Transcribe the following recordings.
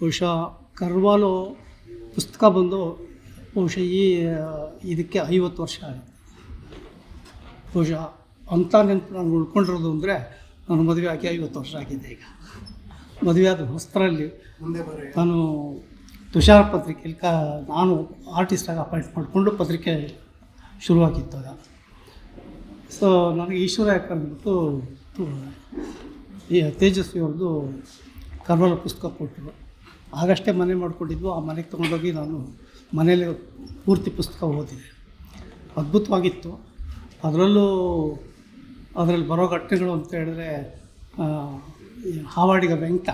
ಬಹುಶಃ ಕರ್ವಾಲು ಪುಸ್ತಕ ಬಂದು ಬಹುಶಃ ಈ ಇದಕ್ಕೆ ಐವತ್ತು ವರ್ಷ ಆಯಿತು. ಬಹುಶಃ ಅಂಥ ನೆನಪು ನಾನು ಉಳ್ಕೊಂಡಿರೋದು ಅಂದರೆ ನಾನು ಮದುವೆ ಆಗಿ ಐವತ್ತು ವರ್ಷ ಆಗಿದೆ ಈಗ. ಮದುವೆ ಆದ ಹೊಸ್ತರಲ್ಲಿ ನಾನು ತುಷಾರ ಪತ್ರಿಕೆಯಲ್ಲಿ ಕ ನಾನು ಆರ್ಟಿಸ್ಟಾಗಿ ಅಪಾಯಿಂಟ್ ಮಾಡಿಕೊಂಡು ಪತ್ರಿಕೆ ಶುರುವಾಗಿತ್ತು ಆಗ. ಸೊ ನನಗೆ ಈಶ್ವರ ಯಾಕೆ ಅಂದ್ಬಿಟ್ಟು ಈ ತೇಜಸ್ವಿ ಅವ್ರದ್ದು ಕರ್ವಾಲ ಪುಸ್ತಕ ಕೊಟ್ಟರು. ಆಗಷ್ಟೇ ಮನೆ ಮಾಡಿಕೊಂಡಿದ್ವು. ಆ ಮನೆಗೆ ತೊಗೊಂಡೋಗಿ ನಾನು ಮನೇಲಿ ಪೂರ್ತಿ ಪುಸ್ತಕ ಓದಿದೆ. ಅದ್ಭುತವಾಗಿತ್ತು. ಅದರಲ್ಲೂ ಅದರಲ್ಲಿ ಬರೋ ಘಟನೆಗಳು ಅಂತ ಹೇಳಿದ್ರೆ ಹಾವಾಡಿಗ ವೆಂಕಟ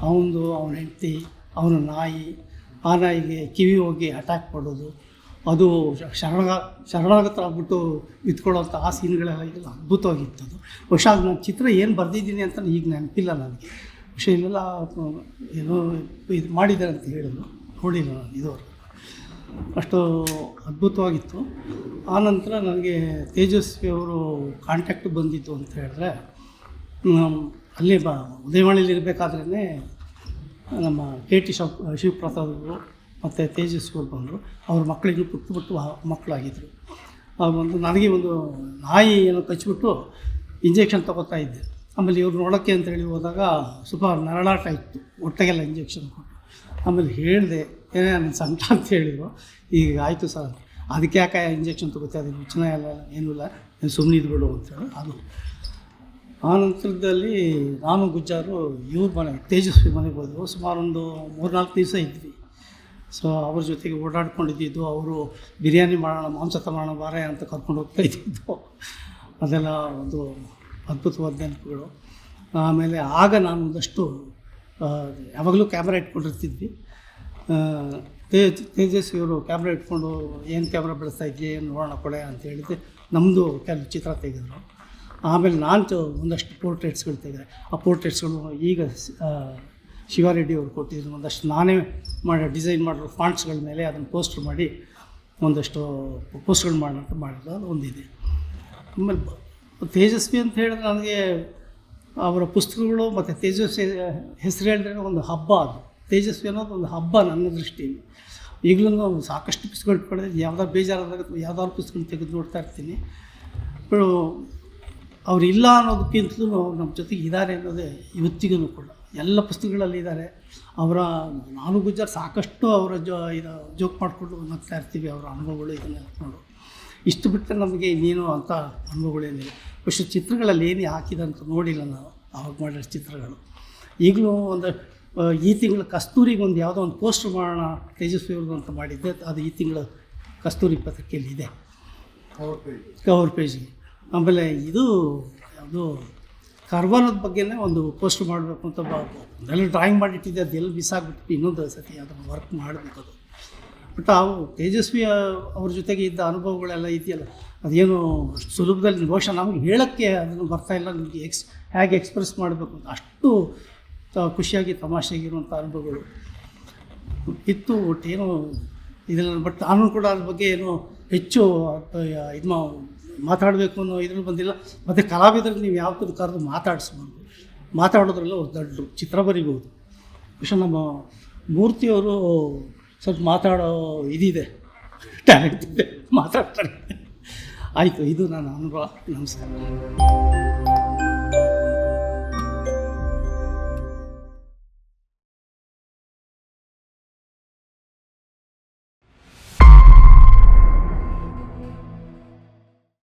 ಅವನದು, ಅವನ ಹೆಂಡತಿ, ಅವನ ನಾಯಿ, ಆ ನಾಯಿಗೆ ಕಿವಿ ಹೋಗಿ ಅಟ್ಯಾಕ್ ಮಾಡೋದು ಅದು ಶರಣ ಶರಣಾಗತರಾಗ್ಬಿಟ್ಟು ನಿಂತ್ಕೊಳ್ಳೋಂಥ ಆ ಸೀನ್ಗಳೆಲ್ಲ ಅದ್ಭುತವಾಗಿತ್ತು ಅದು. ಬಹುಶಃ ನಾನು ಚಿತ್ರ ಏನು ಬರೆದಿದ್ದೀನಿ ಅಂತ ಈಗ ನೆನಪಿಲ್ಲ ನನಗೆ. ಬಹುಶಃ ಇಲ್ಲೆಲ್ಲ, ಏನೋ ಇದು ಮಾಡಿದ್ದಾರೆ ಅಂತ ಹೇಳಿದ್ರು. ನೋಡಿಲ್ಲ ನಾನು ಇದುವರೆಗೂ. ಅಷ್ಟು ಅದ್ಭುತವಾಗಿತ್ತು. ಆನಂತರ ನನಗೆ ತೇಜಸ್ವಿ ಅವರು ಕಾಂಟ್ಯಾಕ್ಟ್ ಬಂದಿತ್ತು ಅಂತ ಹೇಳಿದ್ರೆ ಅಲ್ಲೇ ಬ ಉದಯವಾಣಿಯಲ್ಲಿ ಇರಬೇಕಾದ್ರೇ ನಮ್ಮ ಕೆ ಟಿ ಶಿವ, ಶಿವಪ್ರಸಾದ್ ಅವರು ಮತ್ತು ತೇಜಸ್ವಿ ಅವರು ಬಂದರು. ಅವ್ರ ಮಕ್ಕಳಿಗೆ ಪುಟ್ಟು ಪುಟ್ಟು ಮಕ್ಕಳಾಗಿದ್ದರು ಬಂದು ನನಗೆ ಒಂದು ನಾಯಿ ಏನೋ ಕಚ್ಚಿಬಿಟ್ಟು ಇಂಜೆಕ್ಷನ್ ತಗೋತಾ ಇದ್ದೆ. ಆಮೇಲೆ ಇವ್ರು ನೋಡೋಕ್ಕೆ ಅಂತೇಳಿ ಹೋದಾಗ ಸ್ವಲ್ಪ ನರಳಾಟ ಇತ್ತು, ಹೊಟ್ಟೆಗೆಲ್ಲ ಇಂಜೆಕ್ಷನ್ ಕೊಟ್ಟು. ಆಮೇಲೆ ಹೇಳಿದೆ, ಏನೇ ನನ್ನ ಸಂಕಟ ಅಂತ ಹೇಳಿದ್ರು. ಈಗ ಆಯಿತು ಸರ್, ಅದಕ್ಕೆ ಯಾಕೆ ಇಂಜೆಕ್ಷನ್ ತಗೋತಾ ಅದು ಚೆನ್ನಾಗಿ ಎಲ್ಲ ಏನೂ ಇಲ್ಲ. ನೀನು ಸುಮ್ಮನೆ ಇದ್ಬಿಡು ಅಂತೇಳಿ ಅದು. ಆ ನಂತರದಲ್ಲಿ ನಾನು ಗುಜ್ಜಾರು, ಇವ್ರ ಮನೆ, ತೇಜಸ್ವಿ ಮನೆಗೆ ಹೋದೆವು. ಸುಮಾರು ಒಂದು ಮೂರ್ನಾಲ್ಕು ದಿವಸ ಇದ್ವಿ. ಸೊ ಅವ್ರ ಜೊತೆಗೆ ಓಡಾಡ್ಕೊಂಡಿದ್ದು ಅವರು ಬಿರಿಯಾನಿ ಮಾಡೋಣ, ಮಾಂಸ ಮಾಡೋಣ ಬಾರೆ ಅಂತ ಕರ್ಕೊಂಡು ಹೋಗ್ತಾ ಇದ್ದಿದ್ದು. ಅದೆಲ್ಲ ಒಂದು ಅದ್ಭುತವಾದ ನೆನಪುಗಳು. ಆಮೇಲೆ ಆಗ ನಾನು ಒಂದಷ್ಟು ಯಾವಾಗಲೂ ಕ್ಯಾಮ್ರಾ ಇಟ್ಕೊಂಡಿರ್ತಿದ್ವಿ. ತೇಜ್ ತೇಜಸ್ವಿ ಅವರು ಕ್ಯಾಮ್ರಾ ಇಟ್ಕೊಂಡು ಏನು ಕ್ಯಾಮ್ರಾ ಬೆಳೆಸ್ತಾ ಇದ್ವಿ ಏನು ನೋಡೋಣ ಕೊಡೆ ಅಂತ ಹೇಳಿದ್ರೆ ನಮ್ಮದು ಕೆಲವು ಚಿತ್ರ ತೆಗೆದರು. ಆಮೇಲೆ ನಾನು ಒಂದಷ್ಟು ಪೋರ್ಟ್ರೇಟ್ಸ್ಗಳು ತೆಗೆದೆ. ಆ ಪೋರ್ಟ್ರೇಟ್ಸ್ಗಳು ಈಗ ಶಿವಾರೆಡ್ಡಿ ಅವರು ಕೊಟ್ಟಿದ್ರು ಒಂದಷ್ಟು, ನಾನೇ ಮಾಡಿ, ಡಿಸೈನ್ ಮಾಡಿರೋ ಫಾಂಟ್ಸ್ಗಳ ಮೇಲೆ ಅದನ್ನು ಪೋಸ್ಟರ್ ಮಾಡಿ ಒಂದಷ್ಟು ಪೋಸ್ಟ್ಗಳು ಅಂತ ಮಾಡಿದ್ದು ಅದು ಒಂದಿದೆ. ಆಮೇಲೆ ತೇಜಸ್ವಿ ಅಂತ ಹೇಳಿದ್ರೆ ನನಗೆ ಅವರ ಪುಸ್ತಕಗಳು ಮತ್ತು ತೇಜಸ್ವಿ ಹೆಸರು ಹೇಳಿದ್ರೆ ಒಂದು ಹಬ್ಬ ಅದು. ತೇಜಸ್ವಿ ಅನ್ನೋದು ಒಂದು ಹಬ್ಬ ನನ್ನ ದೃಷ್ಟಿಯಲ್ಲಿ. ಈಗಲೂ ನಾನು ಸಾಕಷ್ಟು ಪುಸ್ತಕಗಳು ಪಡೆದು ಯಾವ್ದಾದ್ರು ಬೇಜಾರಾದಾಗ ಯಾವ್ದಾದ್ರು ಪುಸ್ತಕ ತೆಗೆದು ನೋಡ್ತಾ ಇರ್ತೀನಿ. ಅವ್ರು ಇಲ್ಲ ಅನ್ನೋದಕ್ಕಿಂತಲೂ ನಮ್ಮ ಜೊತೆಗೆ ಇದ್ದಾರೆ ಅನ್ನೋದೇ ಇವತ್ತಿಗೂ ಕೂಡ. ಎಲ್ಲ ಪುಸ್ತಕಗಳಲ್ಲಿ ಇದ್ದಾರೆ. ಅವರ ನಾನು ಗುಜ್ಜರ್ ಸಾಕಷ್ಟು ಅವರ ಜೋ ಇದು ಜೋಕ್ ಮಾಡಿಕೊಂಡು ನಗ್ತಾ ಇರ್ತೀವಿ. ಅವರ ಅನುಭವಗಳು ಇದನ್ನೆಲ್ಲ ನೋಡು. ಇಷ್ಟು ಬಿಟ್ಟರೆ ನಮಗೆ ಇನ್ನೇನು ಅಂತ ಅನುಭವಗಳೇನಿಲ್ಲ. ಪಶು ಚಿತ್ರಗಳಲ್ಲಿ ಏನು ಹಾಕಿದಂತ ನೋಡಿಲ್ಲ ನಾವು ಆವಾಗ ಮಾಡಿರೋ ಚಿತ್ರಗಳು. ಈಗಲೂ ಒಂದು ಈ ತಿಂಗಳ ಕಸ್ತೂರಿಗೆ ಒಂದು ಯಾವುದೋ ಒಂದು ಪೋಸ್ಟರ್ ಮಾಡೋಣ ತೇಜಸ್ವಿ ಅಂತ ಮಾಡಿದ್ದೆ ಅದು ಈ ತಿಂಗಳ ಕಸ್ತೂರಿ ಪತ್ರಿಕೆಯಲ್ಲಿ ಇದೆ. ಕವರ್ ಪೇಜಿಗೆ ಆಮೇಲೆ ಇದು ಯಾವುದು ಕಾರ್ವಾನದ ಬಗ್ಗೆನೇ ಒಂದು ಪೋಸ್ಟ್ ಮಾಡಬೇಕು ಅಂತ ಎಲ್ಲ ಡ್ರಾಯಿಂಗ್ ಮಾಡಿಟ್ಟಿದ್ದೆ ಅದು ಎಲ್ಲಿ ಮಿಸ್ ಆಗಿಬಿಟ್ಟು ಇನ್ನೊಂದು ಸತಿ ಅದನ್ನು ವರ್ಕ್ ಮಾಡಬೇಕು ಅದು. ಬಟ್ ಅವು ತೇಜಸ್ವಿ ಅವ್ರ ಜೊತೆಗೆ ಇದ್ದ ಅನುಭವಗಳೆಲ್ಲ ಇದೆಯಲ್ಲ, ಅದೇನು ಅಷ್ಟು ಸುಲಭದಲ್ಲಿ ಬಹುಶಃ ನಮಗೆ ಹೇಳೋಕ್ಕೆ ಅದನ್ನು ಬರ್ತಾ ಇಲ್ಲ, ನಿಮಗೆ ಎಕ್ಸ್, ಹೇಗೆ ಎಕ್ಸ್ಪ್ರೆಸ್ ಮಾಡಬೇಕು ಅಂತ ಅಷ್ಟು ಖುಷಿಯಾಗಿ ತಮಾಷೆಗಿರುವಂಥ ಅನುಭವಗಳು. ಇತ್ತು ಒಟ್ಟೇನು ಇದೆಲ್ಲ ಬಟ್ ನಾನು ಕೂಡ ಅದ್ರ ಬಗ್ಗೆ ಏನು ಹೆಚ್ಚು ಇದು ಮಾತಾಡಬೇಕು ಅನ್ನೋ ಇದ್ರಲ್ಲಿ ಬಂದಿಲ್ಲ. ಮತ್ತು ಕಲಾವಿದರಿಗೆ ನೀವು ಯಾವ್ದು ಕರೆದು ಮಾತಾಡಿಸ್ಬೋದು. ಮಾತಾಡೋದ್ರಲ್ಲ ಒಂದು ದೊಡ್ಡ ಚಿತ್ರ ಬರಿಬೋದು. ಬಹುಶಃ ನಮ್ಮ ಮೂರ್ತಿಯವರು ಸ್ವಲ್ಪ ಮಾತಾಡೋ ಇದಿದೆ. ಟ್ಯಾಲೆಂಟ್ ಇದೆ. ಮಾತಾಡ್ತಾರೆ. ಆಯಿತು ಇದು ನನ್ನ ಅನುಭವ. ನಮಸ್ಕಾರ.